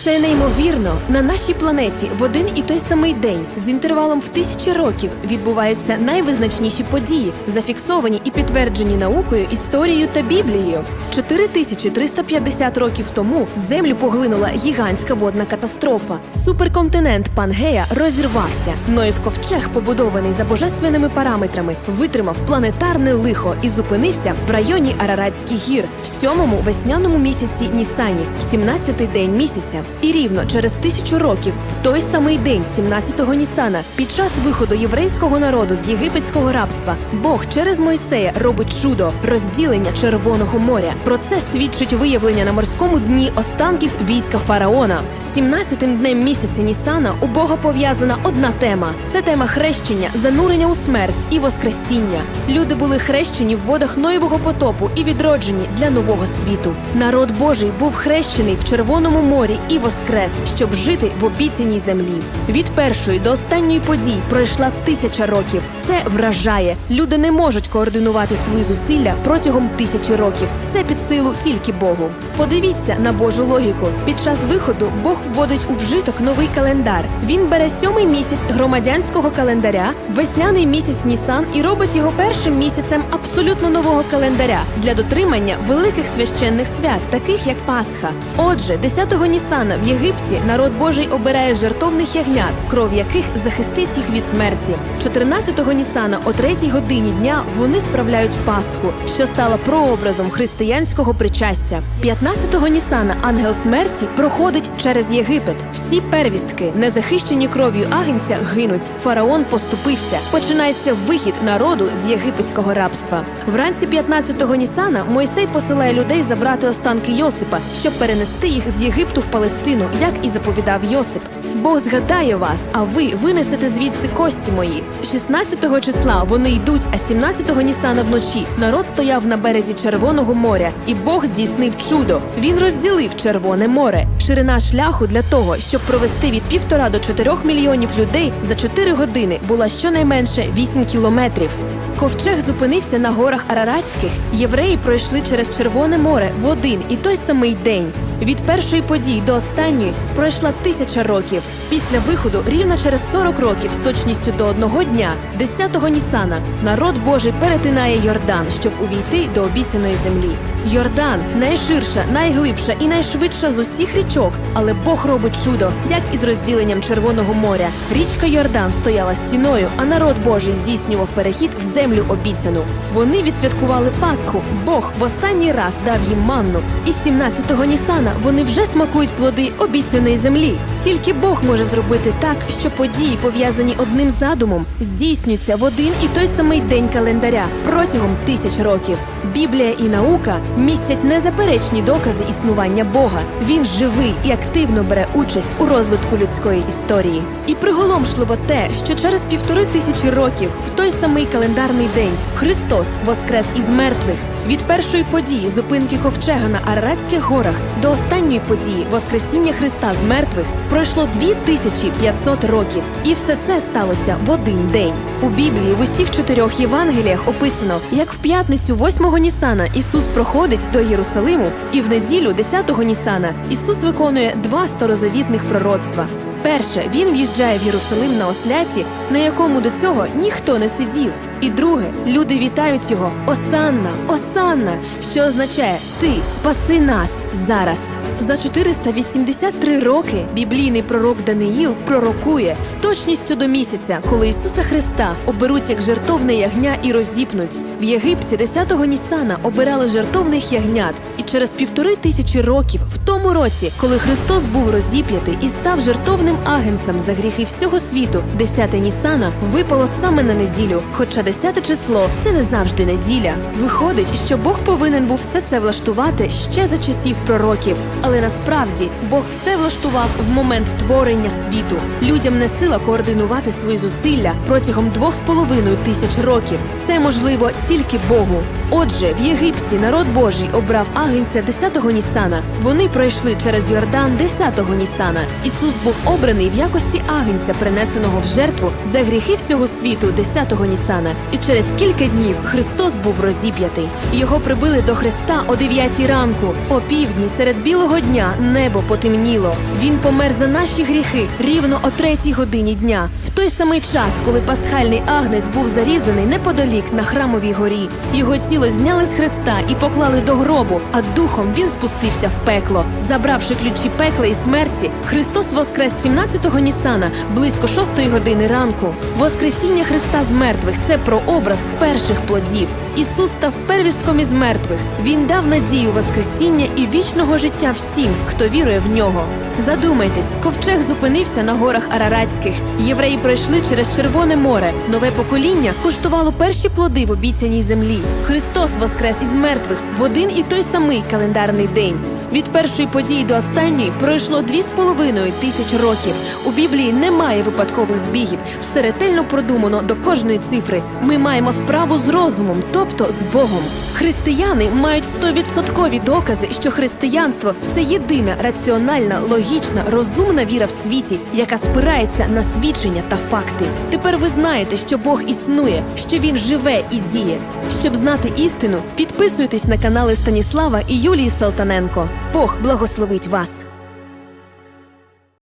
Це неймовірно. На нашій планеті в один і той самий день з інтервалом в тисячі років відбуваються найвизначніші події, зафіксовані і підтверджені наукою, історією та Біблією. 4350 років тому землю поглинула гігантська водна катастрофа. Суперконтинент Пангея розірвався. Ноїв ковчег, побудований за божественними параметрами, витримав планетарне лихо і зупинився в районі Араратських гір в сьомому весняному місяці Нісані, в 17-й день місяця. І рівно через тисячу років, в той самий день, 17-го Нісана, під час виходу єврейського народу з єгипетського рабства, Бог через Мойсея робить чудо розділення Червоного моря. Про це свідчить виявлення на морському дні останків війська фараона. З 17-тим днем місяця Нісана у Бога пов'язана одна тема: це тема хрещення, занурення у смерть і воскресіння. Люди були хрещені в водах Ноєвого потопу і відроджені для нового світу. Народ Божий був хрещений в Червоному морі і воскрес, щоб жити в обіцяній землі. Від першої до останньої події пройшла тисяча років. Це вражає. Люди не можуть координувати свої зусилля протягом тисячі років. Це під силу тільки Богу. Подивіться на Божу логіку. Під час виходу Бог вводить у вжиток новий календар. Він бере сьомий місяць громадянського календаря, весняний місяць Нісан і робить його першим місяцем абсолютно нового календаря для дотримання великих священних свят, таких як Пасха. Отже, 10-го Нісана в Єгипті народ Божий обирає жертовних ягнят, кров яких захистить їх від смерті. 14-го Нісана о 3-й годині дня вони справляють Пасху, що стала прообразом християнського причастя. 15-го Нісана ангел смерті проходить через Єгипет. Всі первістки, не захищені кров'ю агнця, гинуть. Фараон поступився. Починається вихід народу з єгипетського рабства. Вранці 15-го Нісана Мойсей посилає людей забрати останки Йосипа, щоб перенести їх з Єгипту в Палестину, як і заповідав Йосип. Бог згадає вас, а ви винесете звідси кості мої. 16-го числа вони йдуть, а 17-го Нісана вночі народ стояв на березі Червоного моря, і Бог здійснив чудо. Він розділив Червоне море. Ширина шляху для того, щоб провести від півтора до чотирьох мільйонів людей за 4 години, була щонайменше 8 кілометрів. Ковчег зупинився на горах Араратських. Євреї пройшли через Червоне море в один і той самий день. Від першої події до останньої пройшла тисяча років. Після виходу, рівно через 40 років, з точністю до одного дня, 10-го Нісана, народ Божий перетинає Йордан, щоб увійти до обіцяної землі. Йордан найширша, найглибша і найшвидша з усіх річок, але Бог робить чудо, як із розділенням Червоного моря. Річка Йордан стояла стіною, а народ Божий здійснював перехід в землю обіцяну. Вони відсвяткували Пасху. Бог в останній раз дав їм манну. І 17-го Нісана вони вже смакують плоди обіцяної землі. Тільки Бог може зробити так, що події, пов'язані одним задумом, здійснюються в один і той самий день календаря протягом тисяч років. Біблія і наука містять незаперечні докази існування Бога. Він живий і активно бере участь у розвитку людської історії. І приголомшливо те, що через півтори тисячі років, в той самий календарний день, Христос воскрес із мертвих. Від першої події зупинки ковчега на Араратських горах до останньої події Воскресіння Христа з мертвих пройшло 2500 років, і все це сталося в один день. У Біблії в усіх чотирьох Євангеліях описано, як в п'ятницю 8-го Нісана Ісус проходить до Єрусалиму, і в неділю 10-го Нісана Ісус виконує два старозавітних пророцтва. Перше, він в'їжджає в Єрусалим на осляті, на якому до цього ніхто не сидів. І друге, люди вітають його Осанна, Осанна, що означає Ти спаси нас зараз. За 483 роки біблійний пророк Даниїл пророкує з точністю до місяця, коли Ісуса Христа оберуть як жертовне ягня і розіпнуть. В Єгипті 10-го Нісана обирали жертовних ягнят, і через півтори тисячі років, в тому році, коли Христос був розіп'ятий і став жертовним агенцем за гріхи всього світу, 10 Нісана випало саме на неділю. Хоча 10 число це не завжди неділя. Виходить, що Бог повинен був все це влаштувати ще за часів пророків. Але насправді Бог все влаштував в момент творення світу. Людям не сила координувати свої зусилля протягом двох з половиною тисяч років. Це можливо тільки Богу. Отже, в Єгипті народ Божий обрав агенця 10-го Нісана. Вони пройшли через Йордан 10-го Нісана. Ісус був обраний в якості агенця, принесеного в жертву за гріхи всього світу 10-го Нісана. І через кілька днів Христос був розіп'ятий. Його прибили до Христа о дев'ятій ранку. О півдні серед білого дня небо потемніло. Він помер за наші гріхи рівно о третій годині дня. В той самий час, коли пасхальний агнець був зарізаний неподалік на храмовій горі. Його тіло зняли з хреста і поклали до гробу, а духом він спустився в пекло. Забравши ключі пекла і смерті, Христос воскрес 17-го Нісана близько 6 години ранку. Воскресіння Христа з мертвих це прообраз перших плодів. Ісус став первістком із мертвих. Він дав надію Воскресіння і вічного життя всім, хто вірує в нього. Задумайтесь, ковчег зупинився на горах Араратських. Євреї пройшли через Червоне море. Нове покоління куштувало перші плоди в обіцяній землі. Христос воскрес із мертвих в один і той самий календарний день. Від першої події до останньої пройшло дві з половиною тисяч років. У Біблії немає випадкових збігів. Все ретельно продумано до кожної цифри. Ми маємо справу з розумом, тобто з Богом. Християни мають стовідсоткові докази, що християнство це єдина раціональна, логічна, розумна віра в світі, яка спирається на свідчення та факти. Тепер ви знаєте, що Бог існує, що він живе і діє. Щоб знати істину, підписуйтесь на канали Станіслава і Юлії Салтаненко. Бог благословить вас.